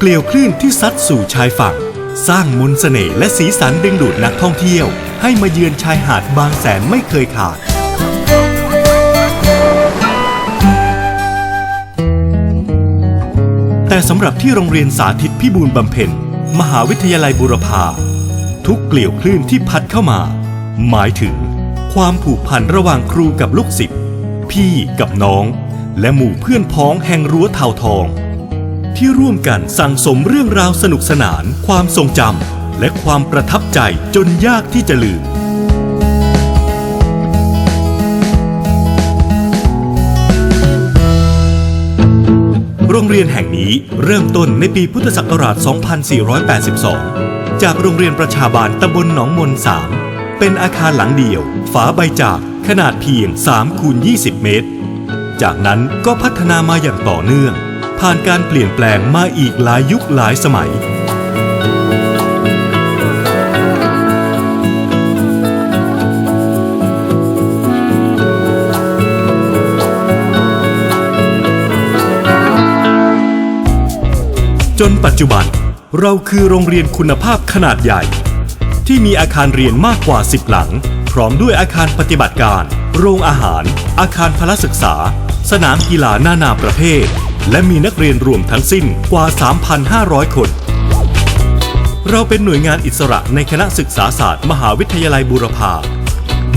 เกลียวคลื่นที่ซัดสู่ชายฝั่ง สร้างมนต์เสน่ห์และสีสันดึงดูดนักท่องเที่ยว ให้มาเยือนชายหาดบางแสนไม่เคยขาด แต่สำหรับที่โรงเรียนสาธิตพิบูลบำเพ็ญมหาวิทยาลัยบุรพา ทุกเกลียวคลื่นที่พัดเข้ามา หมายถึง ความผูกพันระหว่างครูกับลูกศิษย์พี่กับน้อง และหมู่เพื่อนพ้องแห่งรั้วเทาทอง ที่ร่วมกันสั่งสมเรื่องราวสนุกสนาน ความทรงจำและความประทับใจจนยากที่จะลืม โรงเรียนแห่งนี้เริ่มต้นในปีพุทธศักราช 2482 จากโรงเรียนประชาบาลตำบลหนองมน3เป็นอาคารหลังเดียว ฝาใบจากขนาดเพียง3คูณ20 เมตร จากนั้นก็พัฒนามาอย่างต่อเนื่อง ผ่านการเปลี่ยนแปลงมาอีกหลายยุคหลายสมัย จนปัจจุบันเราคือโรงเรียนคุณภาพขนาดใหญ่ ที่มีอาคารเรียนมากกว่า 10 หลัง พร้อมด้วยอาคารปฏิบัติการ โรงอาหาร อาคารพลศึกษา สนามกีฬานานาประเภท และมีนักเรียนรวมทั้งสิ้นกว่า 3,500 คน เราเป็นหน่วยงานอิสระในคณะศึกษาศาสตร์ มหาวิทยาลัยบูรพา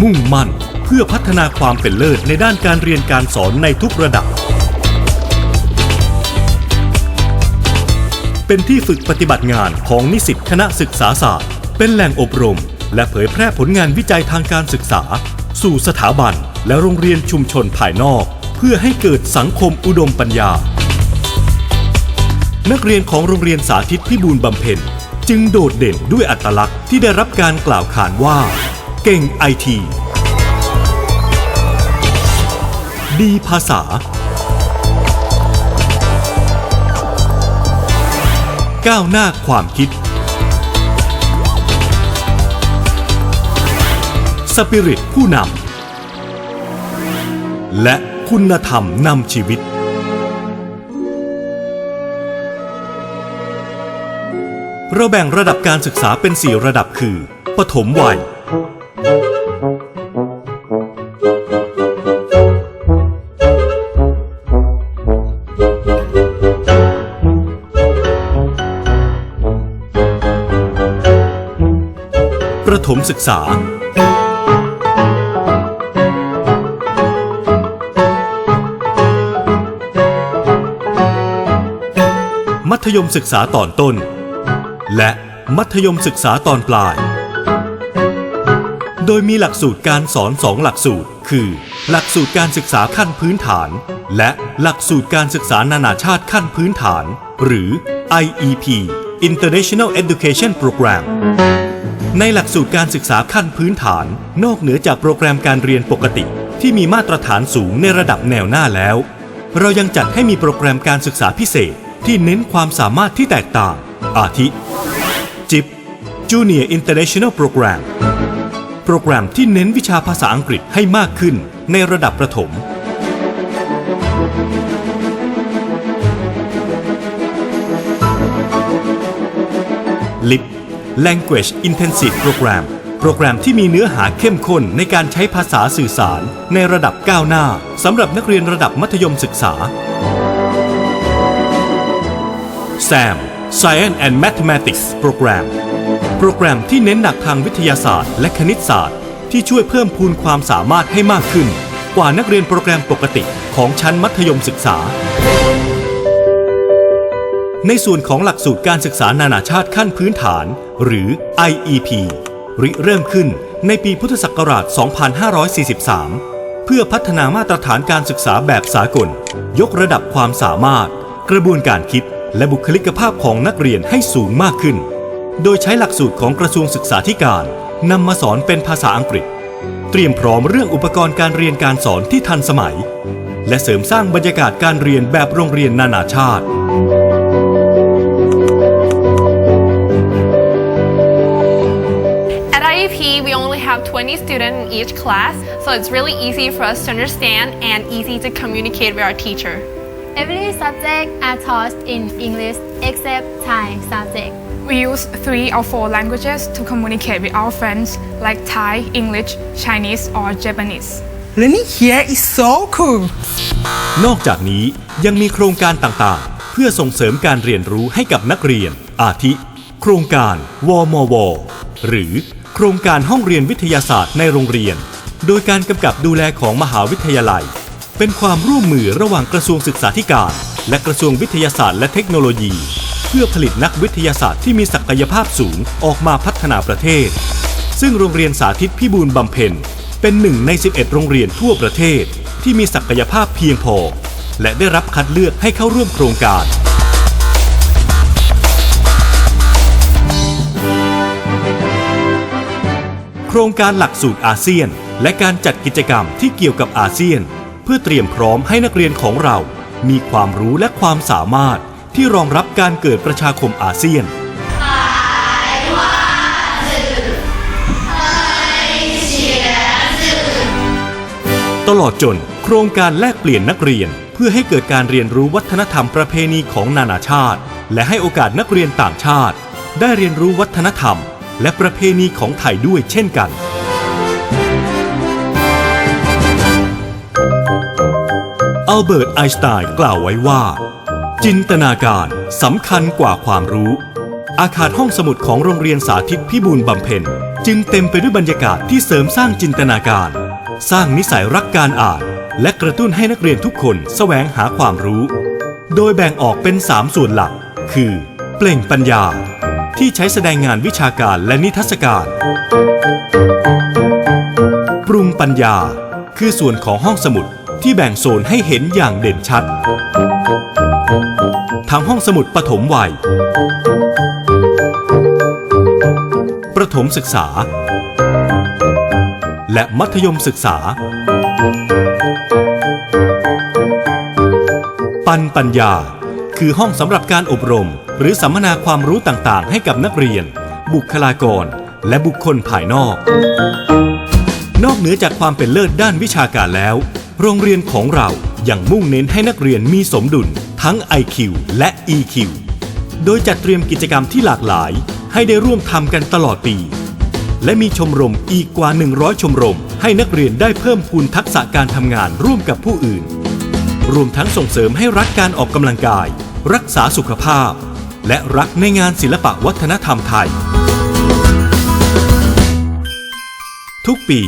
มุ่งมั่นเพื่อพัฒนาความเป็นเลิศในด้านการเรียนการสอนในทุกระดับ เป็นที่ฝึกปฏิบัติงานของนิสิตคณะศึกษาศาสตร์ เป็นแหล่งอบรม และเผยแพร่ผลงานวิจัยทางการศึกษา สู่สถาบันและโรงเรียนชุมชนภายนอก เพื่อให้เกิดสังคมอุดมปัญญา นักเรียนของโรงเรียนสาธิตพิบูลบำเพ็ญจึงโดดเด่นด้วยอัตลักษณ์ที่ได้รับการกล่าวขานว่า เก่งไอทีดีภาษา ก้าวหน้าความคิด สปิริตผู้นำและ คุณธรรมนำชีวิต เราแบ่งระดับการศึกษาเป็น 4 ระดับคือ ปฐมวัย ประถมศึกษา ธยมศึกษาตอนต้น และมัธยมศึกษาตอนปลาย โดยมีหลักสูตรการสอนสองหลักสูตร คือ หลักสูตรการศึกษาขั้นพื้นฐาน และหลักสูตรการศึกษานานาชาติขั้นพื้นฐาน หรือ IEP International Education Program ในหลักสูตรการศึกษาขั้นพื้นฐาน นอกเหนือจากโปรแกรมการเรียนปกติ ที่มีมาตรฐานสูงในระดับแนวหน้าแล้ว เรายังจัดให้มีโปรแกรมการศึกษาพิเศษ ที่เน้นความสามารถที่แตกต่าง อาทิ จิบ Junior International Program โปรแกรมที่เน้นวิชาภาษาอังกฤษให้มากขึ้นในระดับประถม ลิป Language Intensive Program โปรแกรมที่มีเนื้อหาเข้มข้นในการใช้ภาษาสื่อสารในระดับก้าวหน้าสำหรับนักเรียนระดับมัธยมศึกษา SAM Science and Mathematics Program โปรแกรมที่เน้นหนักทางวิทยาศาสตร์และคณิตศาสตร์ ที่ช่วยเพิ่มพูนความสามารถให้มากขึ้น กว่านักเรียนโปรแกรมปกติของชั้นมัธยมศึกษา ในส่วนของหลักสูตรการศึกษานานาชาติขั้นพื้นฐาน หรือ IEP ริเริ่มขึ้นในปีพุทธศักราช 2543 เพื่อพัฒนามาตรฐานการศึกษาแบบสากล ยกระดับความสามารถ กระบวนการคิด และบุคลิกภาพของนักเรียนให้สูงมากขึ้น โดยใช้หลักสูตรของกระทรวงศึกษาธิการนำมาสอนเป็นภาษาอังกฤษ เตรียมพร้อมเรื่องอุปกรณ์การเรียนการสอนที่ทันสมัย และเสริมสร้างบรรยากาศการเรียนแบบโรงเรียนนานาชาติ we only have 20 students in each class, so it's really easy for us to understand and easy to communicate with our teacher. Every subject are taught in English except Thai subject. We use three or four languages to communicate with our friends like Thai, English, Chinese, or Japanese. Learning here is so cool. นอกจากนี้ยังมีโครงการต่างๆ เพื่อส่งเสริมการเรียนรู้ให้กับนักเรียน อาทิ โครงการวมว หรือโครงการห้องเรียนวิทยาศาสตร์ในโรงเรียน โดยการกำกับดูแลของมหาวิทยาลัย เป็นความร่วมมือระหว่างกระทรวงศึกษาธิการ และกระทรวงวิทยาศาสตร์และเทคโนโลยี เพื่อผลิตนักวิทยาศาสตร์ที่มีศักยภาพสูงออกมาพัฒนาประเทศ ซึ่งโรงเรียนสาธิตพิบูลบำเพ็ญเป็นหนึ่งใน 11 โรงเรียนทั่วประเทศ ที่มีศักยภาพเพียงพอ และได้รับคัดเลือกให้เข้าร่วมโครงการโครงการหลักสูตรอาเซียน และการจัดกิจกรรมที่เกี่ยวกับอาเซียน เพื่อเตรียมพร้อมให้นักเรียนของเรา มีความรู้และความสามารถที่รองรับการเกิดประชาคมอาเซียน ตลอดจนโครงการแลกเปลี่ยนนักเรียนเพื่อให้เกิดการเรียนรู้วัฒนธรรมประเพณีของนานาชาติ และให้โอกาสนักเรียนต่างชาติ ได้เรียนรู้วัฒนธรรม และประเพณีของไทยด้วยเช่นกัน อัลเบิร์ตไอน์สไตน์กล่าวไว้ว่า จินตนาการสำคัญกว่าความรู้ อาคารห้องสมุดของโรงเรียนสาธิตพิบูลบำเพ็ญจึงเต็มไปด้วยบรรยากาศที่เสริมสร้างจินตนาการ สร้างนิสัยรักการอ่าน และกระตุ้นให้นักเรียนทุกคนแสวงหาความรู้ โดยแบ่งออกเป็น 3 ส่วนหลัก คือ เปล่งปัญญา ที่ใช้แสดงงานวิชาการและนิทรรศการ ปรุงปัญญา คือส่วนของห้องสมุด ที่แบ่งโซนให้เห็นอย่างเด่นชัด ทั้งห้องสมุดปฐมวัย ประถมศึกษา และมัธยมศึกษา ปันปัญญา คือห้องสำหรับการอบรม หรือสัมมนาความรู้ต่างๆ ให้กับนักเรียน บุคลากร และบุคคลภายนอกนอกเหนือจากความเป็นเลิศด้านวิชาการแล้ว โรงเรียนของเรายังมุ่งเน้นให้นักเรียนมีสมดุล ทั้ง IQ และ EQ โดยจัดเตรียมกิจกรรมที่หลากหลาย ให้ได้ร่วมทำกันตลอดปี และมีชมรมอีกกว่า 100 ชมรม ให้นักเรียนได้เพิ่มพูนทักษะการทำงานร่วมกับผู้อื่น รวมทั้งส่งเสริมให้รักการออกกำลังกาย รักษาสุขภาพ และรักในงานศิลปะวัฒนธรรมไทย ทุกปี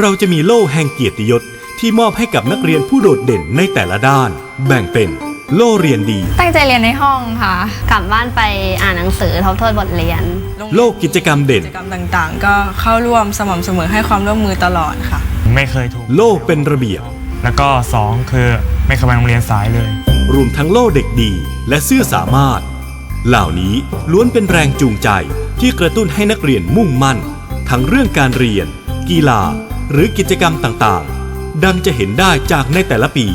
เราจะมีโล่แห่งเกียรติยศ ที่มอบให้กับนักเรียนผู้โดดเด่นในแต่ละด้าน แบ่งเป็น โล่เรียนดี ตั้งใจเรียนในห้องค่ะ กลับบ้านไปอ่านหนังสือทบทวนบทเรียน โลกกิจกรรมเด่น กิจกรรมต่างๆ ก็เข้าร่วมสม่ำเสมอให้ความร่วมมือตลอดค่ะ ไม่เคยถูก โลกเป็นระเบียบ แล้วก็2คือไม่เคยไปโรงเรียนสายเลย รวมทั้งโล่เด็กดีและเสื้อสามารถ เหล่านี้ล้วนเป็นแรงจูงใจที่กระตุ้นให้นักเรียนมุ่งมั่น ทั้งเรื่องการเรียน กีฬา หรือกิจกรรมต่างๆ ดังจะเห็นได้จากในแต่ละปี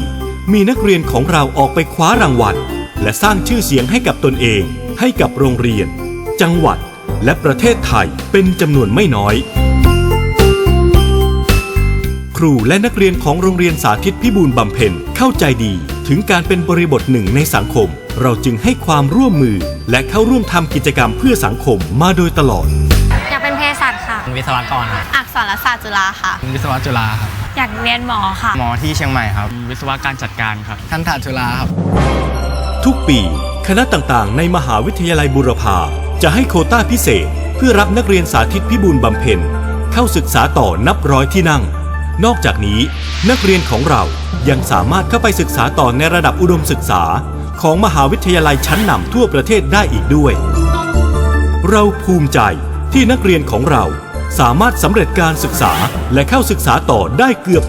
มีนักเรียนของเราออกไปคว้ารางวัล และสร้างชื่อเสียงให้กับตนเอง ให้กับโรงเรียน จังหวัด และประเทศไทยเป็นจำนวนไม่น้อย ครูและนักเรียนของโรงเรียนสาธิตพิบูลบำเพ็ญเข้าใจดีถึงการเป็นบริบทหนึ่งในสังคม เราจึงให้ความร่วมมือ และเข้าร่วมทำกิจกรรมเพื่อสังคมมาโดยตลอดอยากเป็นเภสัชค่ะ วิศวกรครับอักษรศาสตร์จุฬาค่ะ วิศวะจุฬาครับ อยากเรียนหมอค่ะ หมอที่เชียงใหม่ครับ วิศวการจัดการครับท่านถาจุฬาครับ ทุกปีคณะต่างๆ ในมหาวิทยาลัยบุรพาจะให้โควต้าพิเศษ เพื่อรับนักเรียนสาธิตพิบูลบำเพ็ญเข้าศึกษาต่อนับร้อยที่นั่ง นอกจากนี้ นักเรียนของเรายังสามารถเข้าไปศึกษาต่อในระดับอุดมศึกษา ของมหาวิทยาลัยชั้นนำทั่วประเทศได้อีกด้วย เราภูมิใจที่นักเรียนของเรา สามารถสำเร็จการศึกษาและเข้าศึกษาต่อได้เกือบ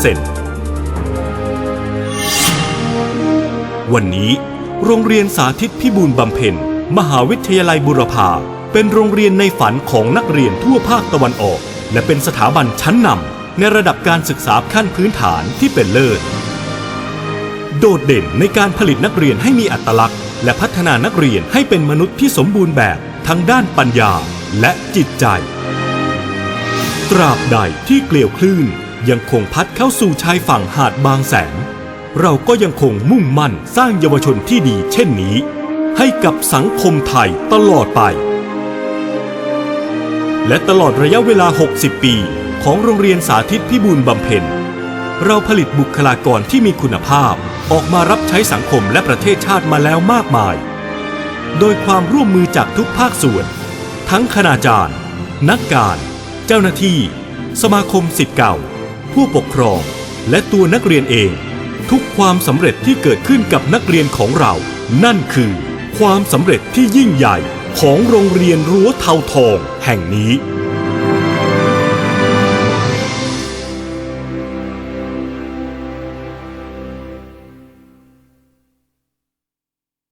100%วันนี้ โรงเรียนสาธิตพิบูลบำเพ็ญ มหาวิทยาลัยบุรพาเป็นโรงเรียนในฝันของนักเรียนทั่วภาคตะวันออก และเป็นสถาบันชั้นนำในระดับการศึกษาขั้นพื้นฐานที่เป็นเลิศ โดดเด่นในการผลิตนักเรียนให้มีอัตลักษณ์ และพัฒนานักเรียนให้เป็นมนุษย์ที่สมบูรณ์แบบทั้งด้านปัญญาและจิตใจ ตราบใดที่เกลียวคลื่นยังคงพัดเข้าสู่ชายฝั่งหาดบางแสน เราก็ยังคงมุ่งมั่นสร้างเยาวชนที่ดีเช่นนี้ ให้กับสังคมไทยตลอดไป และตลอดระยะเวลา 60 ปีของโรงเรียนสาธิตพิบูลบำเพ็ญ เราผลิตบุคลากรที่มีคุณภาพออกมารับใช้สังคมและประเทศชาติมาแล้วมากมาย โดยความร่วมมือจากทุกภาคส่วน ทั้งคณาจารย์ นักการ จ้าหน้าที่ สมาคมสิทธิ์เก่า ผู้ปกครอง และตัวนักเรียนเอง ทุกความสำเร็จที่เกิดขึ้นกับนักเรียนของเรา นั่นคือ ความสำเร็จที่ยิ่งใหญ่ของโรงเรียนรั้วเทาทองแห่งนี้